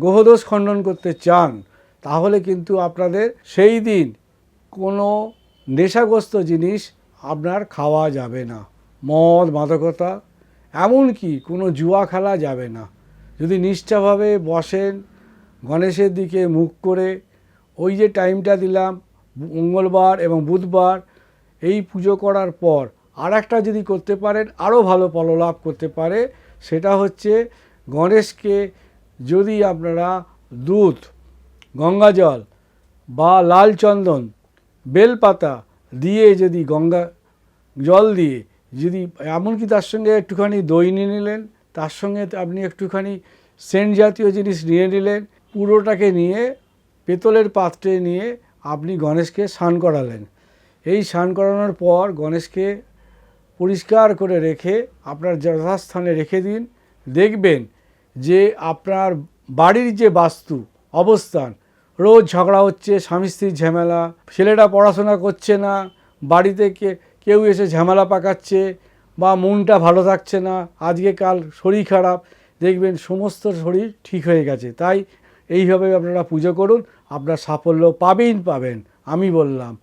গ্রহদোষ খণ্ডন করতে চান, তাহলে কিন্তু আপনাদের সেই দিন কোনো নেশাগ্রস্ত জিনিস আপনার খাওয়া যাবে না। মদ, মাদকতা, এমনকি কোনো জুয়া খেলা যাবে না। যদি নিষ্ঠাভাবে বসেন, গণেশের দিকে মুখ করে ওই যে টাইমটা দিলাম, মঙ্গলবার এবং বুধবার, এই পুজো করার পর আর একটা যদি করতে পারেন, আরও ভালো ফললাভ করতে পারে, সেটা হচ্ছে গণেশকে যদি আপনারা দুধ, গঙ্গাজল বা লাল চন্দন, বেলপাতা দিয়ে যদি গঙ্গা জল দিয়ে যদি, এমনকি তার সঙ্গে একটুখানি দই নিয়ে নিলেন, তার সঙ্গে আপনি একটুখানি সেন্ট জাতীয় জিনিস নিয়ে নিলেন, পুরোটাকে নিয়ে পেতলের পাত্রে নিয়ে আপনি গণেশকে স্নান করালেন। এই স্নান করানোর পর গণেশকে পরিষ্কার করে রেখে আপনার যথাস্থানে রেখে দিন, দেখবেন যে আপনার বাড়ির যে বাস্তু, অবস্থান, রোজ ঝগড়া হচ্ছে, স্বামী স্ত্রীর ঝামেলা, ছেলেটা পড়াশোনা করছে না, বাড়িতে কে, কেউ এসে ঝামেলা পাকাচ্ছে বা মনটা ভালো থাকছে না, আজকে কাল শরীর খারাপ, দেখবেন সমস্ত শরীর ঠিক হয়ে গেছে। তাই এইভাবে আপনারা পুজো করুন, আপনার সাফল্য পাবেন পাবেন, আমি বললাম।